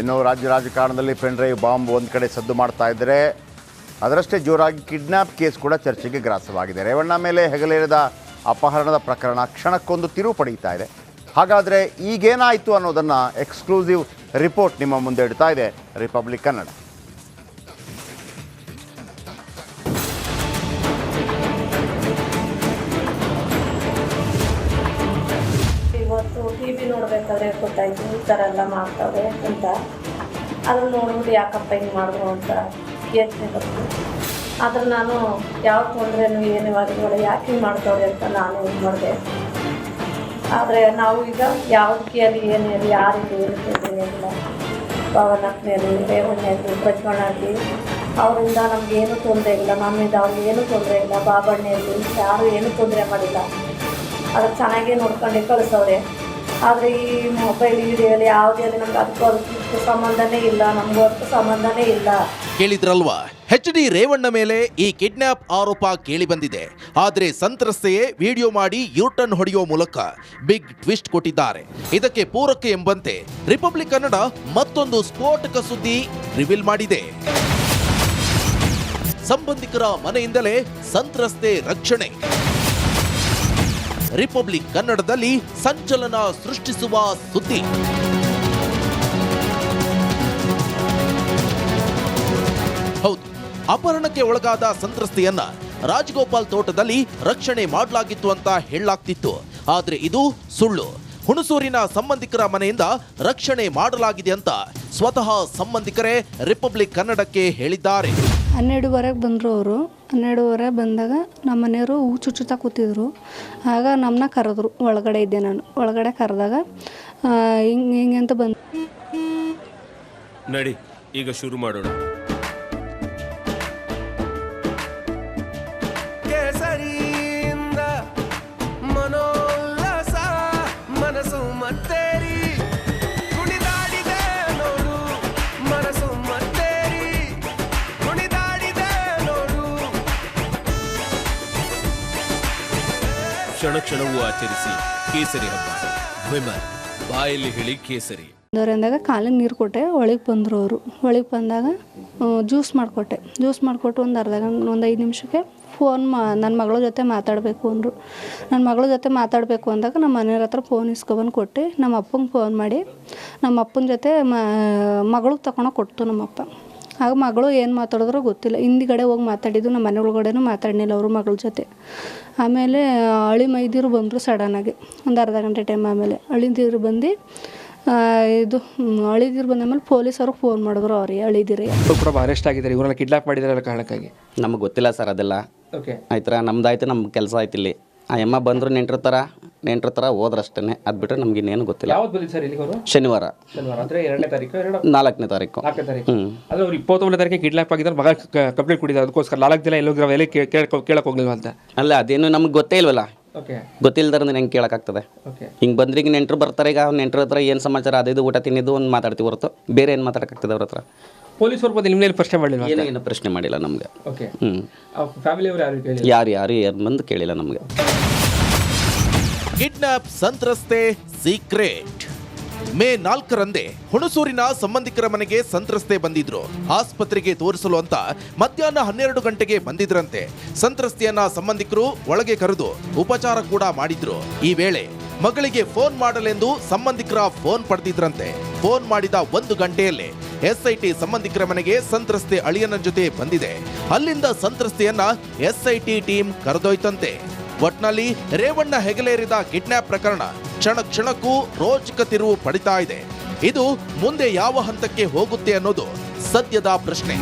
ಇನ್ನು ರಾಜ್ಯ ರಾಜಕಾರಣದಲ್ಲಿ ಪೆನ್ ಬಾಂಬ್ ಒಂದು ಕಡೆ ಸದ್ದು ಮಾಡ್ತಾ ಇದ್ದರೆ ಅದರಷ್ಟೇ ಜೋರಾಗಿ ಕಿಡ್ನಾಪ್ ಕೇಸ್ ಕೂಡ ಚರ್ಚೆಗೆ ಗ್ರಾಸವಾಗಿದೆ. ರೇವಣ್ಣ ಮೇಲೆ ಹೆಗಲೇರಿದ ಅಪಹರಣದ ಪ್ರಕರಣ ಕ್ಷಣಕ್ಕೊಂದು ತಿರುವು ಪಡೆಯುತ್ತಾ ಇದೆ. ಹಾಗಾದರೆ ಈಗೇನಾಯಿತು ಅನ್ನೋದನ್ನು ಎಕ್ಸ್ಕ್ಲೂಸಿವ್ ರಿಪೋರ್ಟ್ ನಿಮ್ಮ ಮುಂದೆ ಇಡ್ತಾ ಇದೆ. ರಿಪಬ್ಲಿಕ್ ಕನ್ನಡ ಟಿ ವಿ ನೋಡಬೇಕಾದ್ರೆ ಗೊತ್ತಾಯ್ತು, ಈ ಥರ ಎಲ್ಲ ಮಾಡ್ತಾವೆ ಅಂತ. ಅದನ್ನ ನೋಡ್ಬಿಟ್ಟು ಯಾಕಪ್ಪ ಹಿಂಗೆ ಮಾಡಿದ್ರು ಅಂತ ಯೋಚನೆ ಬಂತು. ಆದ್ರೆ ನಾನು ಯಾವ ತೊಂದರೆನೂ ಏನು ಆಗಿಲ್ಲ ಯಾಕೆ ಹಿಂಗೆ ಮಾಡ್ತವ್ರೆ ಅಂತ ನಾನು ಇದು ಮಾಡಿದೆ. ಆದರೆ ನಾವು ಈಗ ಯಾವುದಕ್ಕೆ ಅಲ್ಲಿ ಏನು ಹೇಳಿ ಯಾರಿಗೆ ಇಲ್ಲ. ಪವನಕ್ಕನೇಲಿ ರೇವಣ್ಣಲ್ಲಿ ಪ್ರಜ್ವಣ್ಣಲ್ಲಿ ಅವರಿಂದ ನಮಗೇನು ತೊಂದರೆ ಇಲ್ಲ. ನಮ್ಮಿಂದ ಅವ್ರಿಗೆ ಏನೂ ತೊಂದರೆ ಇಲ್ಲ. ಬಾಬಣ್ಣಲ್ಲಿ ಯಾರು ಏನೂ ತೊಂದರೆ ಮಾಡಿಲ್ಲ. ಅದು ಚೆನ್ನಾಗೇ ನೋಡ್ಕೊಂಡು ಕಳಿಸವ್ರೆ. ಆದರೆ ಈ ಮೊಬೈಲ್ ವಿಡಿಯೋಲಿ ಯಾವುದೇ ನಮ್ಗೆ ಅದಕ್ಕೂ ಅದಕ್ಕೂ ಸಂಬಂಧನೇ ಇಲ್ಲ, ನಮಗೂ ಅದಕ್ಕೂ ಸಂಬಂಧನೇ ಇಲ್ಲ. ಕೇಳಿದ್ರಲ್ವಾ? ಎಚ್ ಡಿ ರೇವಣ್ಣ ಮೇಲೆ ಈ ಕಿಡ್ನಾಪ್ ಆರೋಪ ಕೇಳಿಬಂದಿದೆ ಆದರೆ ಸಂತ್ರಸ್ತೆಯೇ ವಿಡಿಯೋ ಮಾಡಿ ಯೂಟರ್ನ್ ಹೊಡೆಯುವ ಮೂಲಕ ಬಿಗ್ ಟ್ವಿಸ್ಟ್ ಕೊಟ್ಟಿದ್ದಾರೆ. ಇದಕ್ಕೆ ಪೂರಕ ಎಂಬಂತೆ ರಿಪಬ್ಲಿಕ್ ಕನ್ನಡ ಮತ್ತೊಂದು ಸ್ಫೋಟಕ ಸುದ್ದಿ ರಿವೀಲ್ ಮಾಡಿದೆ. ಸಂಬಂಧಿಕರ ಮನೆಯಿಂದಲೇ ಸಂತ್ರಸ್ತೆ ರಕ್ಷಣೆ. ರಿಪಬ್ಲಿಕ್ ಕನ್ನಡದಲ್ಲಿ ಸಂಚಲನ ಸೃಷ್ಟಿಸುವ ಸುದ್ದಿ. ಹೌದು, ಅಪಹರಣಕ್ಕೆ ಒಳಗಾದ ಸಂತ್ರಸ್ತೆಯನ್ನ ರಾಜಗೋಪಾಲ್ ತೋಟದಲ್ಲಿ ರಕ್ಷಣೆ ಮಾಡಲಾಗಿತ್ತು ಅಂತ ಹೇಳಲಾಗ್ತಿತ್ತು. ಆದರೆ ಇದು ಸುಳ್ಳು. ಹುಣಸೂರಿನ ಸಂಬಂಧಿಕರ ಮನೆಯಿಂದ ರಕ್ಷಣೆ ಮಾಡಲಾಗಿದೆ ಅಂತ ಸ್ವತಃ ಸಂಬಂಧಿಕರೇ ರಿಪಬ್ಲಿಕ್ ಕನ್ನಡಕ್ಕೆ ಹೇಳಿದ್ದಾರೆ. ಹನ್ನೆರಡುವರೆಗೆ ಬಂದರು ಅವರು. ಹನ್ನೆರಡುವರೆ ಬಂದಾಗ ನಮ್ಮ ಮನೆಯವರು ಹೂ ಚುಚ್ಚುತ್ತಾ ಕೂತಿದ್ರು. ಆಗ ನಮ್ಮನ್ನ ಕರೆದ್ರು ಒಳಗಡೆ ಇದ್ದೆ ನಾನು. ಒಳಗಡೆ ಕರೆದಾಗ ಹಿಂಗೆ ಹಿಂಗೆ ಅಂತ ಬಂದು ನಡಿ ಈಗ ಶುರು ಮಾಡೋಣ. ಕೇಸರಿಯಿಂದ ಮನೋಲ್ಲಸ ಮನಸ್ಸು ಮತ್ತೇರಿ. ಕ್ಷಣ ಕ್ಷಣವೂ ಆಚರಿಸಿ ಕೇಸರಿ ಹಬ್ಬ. ವಿಮಲ್, ಬಾಯಲ್ಲಿ ಹೇಳಿ ಕೇಸರಿ. ಅಂದಾಗ ಕಾಲಿಗೆ ನೀರು ಕೊಟ್ಟೆ, ಒಳಗೆ ಬಂದರು ಅವರು. ಒಳಗೆ ಬಂದಾಗ ಜ್ಯೂಸ್ ಮಾಡಿಕೊಟ್ಟೆ. ಜ್ಯೂಸ್ ಮಾಡಿಕೊಟ್ಟು ಒಂದು ಅರ್ಧ ಗಂಟೆ ಒಂದು ಐದು ನಿಮಿಷಕ್ಕೆ ಫೋನ್ ಮಾ ನನ್ನ ಮಗಳ ಜೊತೆ ಮಾತಾಡಬೇಕು ಅಂದರು. ನನ್ನ ಮಗಳ ಜೊತೆ ಮಾತಾಡಬೇಕು ಅಂದಾಗ ನಮ್ಮ ಮನೆಯವ್ರ ಹತ್ರ ಫೋನ್ ಇಸ್ಕೊಬಂದು ಕೊಟ್ಟು. ನಮ್ಮ ಅಪ್ಪಂಗೆ ಫೋನ್ ಮಾಡಿ ನಮ್ಮ ಅಪ್ಪನ ಜೊತೆ ಮಗಳಿಗೆ ತಗೊಂಡೋಗಿ ಕೊಡ್ತು ನಮ್ಮಪ್ಪ ಆಗ ಮಗಳು ಏನು ಮಾತಾಡಿದ್ರು ಗೊತ್ತಿಲ್ಲ. ಹಿಂದ್ಗಡೆ ಹೋಗಿ ಮಾತಾಡಿದ್ದು ನಮ್ಮ ಮನೆ ಒಳಗಡೆನೂ ಮಾತಾಡಲಿಲ್ಲ ಅವರು ಮಗಳ ಜೊತೆ. ಆಮೇಲೆ ಅಳಿ ಮೈದಿರು ಬಂದರು ಸಡನ್ನಾಗಿ ಒಂದು ಅರ್ಧ ಗಂಟೆ ಟೈಮ್ ಆಮೇಲೆ. ಅಳಿದಿರು ಬಂದು ಇದು ಅಳಿದಿರು ಬಂದಾದ್ಮೇಲೆ ಪೊಲೀಸರು ಫೋನ್ ಮಾಡಿದ್ರು ಅವ್ರಿಗೆ ಅಳಿದಿರಿ ಕೂಡ ಅರೆಸ್ಟ್ ಆಗಿದ್ದಾರೆ. ಇವರೆಲ್ಲ ಕಿಡ್ನಾಪ್ ಮಾಡಿದಾರೆ ಅನ್ನೋ ಕಾರಣಕ್ಕಾಗಿ. ನಮಗೆ ಗೊತ್ತಿಲ್ಲ ಸರ್ ಅದೆಲ್ಲ. ಓಕೆ ಆಯ್ತರ? ನಮ್ದಾಯ್ತು ನಮ್ಮ ಕೆಲಸ ಆಯ್ತು ಇಲ್ಲಿ. ಆ ಅಮ್ಮ ಬಂದರು ನೆಂಟಿರ್ತಾರ ಥರ ನೆಂಟ್ರ ಥರ ಹೋದ್ರಷ್ಟೇ ಅದು ಬಿಟ್ಟರೆ ನಮ್ಗೆ ಇನ್ನೇನು ಗೊತ್ತಿಲ್ಲ. ಯಾವತ್ತು ಬಂದಿದ್ದು ಸರ್ ಇಲ್ಲಿಗೆ ಅವರು ಶನಿವಾರ. ಶನಿವಾರ. ಅಂದರೆ ಎರಡನೇ ತಾರೀಕು ಎರಡು? ನಾಲ್ಕನೇ ತಾರೀಕು. ನಾಲ್ಕನೇ ತಾರೀಕು. ಹ್ಞೂ ಅಂದ್ರೆ ಅವ್ರು ತಾರೀಕಿಗೆ ಕಿಡ್ನಾಪ್ ಆಗಿದ್ದಾರೆ ಮಗ ಕಂಪ್ಲೇಂಟ್ ಕೊಟ್ಟಿದ್ದಾರೆ ಅದಕ್ಕೋಸ್ಕರ ನಾಲ್ಕು ದಿನ ಕೇಳಕ್ಕೆ ಹೋಗ್ಲಿಲ್ವ ಅಂತ? ಅಲ್ಲ ಅದೇನು ನಮ್ಗೆ ಗೊತ್ತೇ ಇಲ್ವಲ್ಲ? ಓಕೆ ಗೊತ್ತಿಲ್ದಾರ ಹೆಂಗೆ ಕೇಳೋಕ್ಕಾಗ್ತದೆ? ಓಕೆ ಹಿಂಗೆ ಬಂದ್ರೆ ಈಗ ನೆಂಟ್ರು ಬರ್ತಾರೆ ಈಗ ನೆಂಟರ ಹತ್ರ ಏನು ಸಮಾಚಾರ ಅದು ಇದು ಊಟ ತಿನ್ನಿದ್ದು ಒಂದು ಮಾತಾಡ್ತೀವಿ ಹೊರತು. ಬೇರೆ ಏನು ಮಾತಾಡೋಕ್ಕಾಗ್ತದೆ ಅವ್ರ ಹತ್ರ? ಪೊಲೀಸರು ಬಂದು ಪ್ರಶ್ನೆ ಮಾಡಿಲ್ಲ ಏನೂ ಏನು ಪ್ರಶ್ನೆ ಮಾಡಿಲ್ಲ ನಮಗೆ. ಓಕೆ ಹ್ಞೂ ಫ್ಯಾಮಿಲಿಯವರು ಯಾರು ಯಾರು ಯಾರು ಯಾರು ಬಂದು ಕೇಳಿಲ್ಲ ನಮಗೆ. ಕಿಡ್ನಾಪ್ ಸಂತ್ರಸ್ತೆ ಸೀಕ್ರೆಟ್. ಮೇ ನಾಲ್ಕರಂದೇ ಹುಣಸೂರಿನ ಸಂಬಂಧಿಕರ ಮನೆಗೆ ಸಂತ್ರಸ್ತೆ ಬಂದಿದ್ರು. ಆಸ್ಪತ್ರೆಗೆ ತೋರಿಸಲು ಅಂತ ಮಧ್ಯಾಹ್ನ ಹನ್ನೆರಡು ಗಂಟೆಗೆ ಬಂದಿದ್ರಂತೆ. ಸಂತ್ರಸ್ತೆಯನ್ನ ಸಂಬಂಧಿಕರು ಒಳಗೆ ಕರೆದು ಉಪಚಾರ ಕೂಡ ಮಾಡಿದ್ರು. ಈ ವೇಳೆ ಮಗಳಿಗೆ ಫೋನ್ ಮಾಡಲೆಂದು ಸಂಬಂಧಿಕರ ಫೋನ್ ಪಡೆದಿದ್ರಂತೆ. ಫೋನ್ ಮಾಡಿದ ಒಂದು ಗಂಟೆಯಲ್ಲೇ ಎಸ್ಐಟಿ ಸಂಬಂಧಿಕರ ಮನೆಗೆ ಸಂತ್ರಸ್ತೆ ಅಳಿಯನ ಜೊತೆ ಬಂದಿದೆ. ಅಲ್ಲಿಂದ ಸಂತ್ರಸ್ತೆಯನ್ನ ಎಸ್ಐಟಿ ಟೀಮ್ ಕರೆದೊಯ್ತಂತೆ. ಒಟ್ನಲ್ಲಿ ರೇವಣ್ಣ ಹೆಗಲೇರಿದ ಕಿಡ್ನಾಪ್ ಪ್ರಕರಣ ಕ್ಷಣ ಕ್ಷಣಕ್ಕೂ ರೋಚಕ ತಿರುವು ಪಡಿತಾ ಇದೆ. ಇದು ಮುಂದೆ ಯಾವ ಹಂತಕ್ಕೆ ಹೋಗುತ್ತೆ ಅನ್ನೋದು ಸದ್ಯದ ಪ್ರಶ್ನೆ.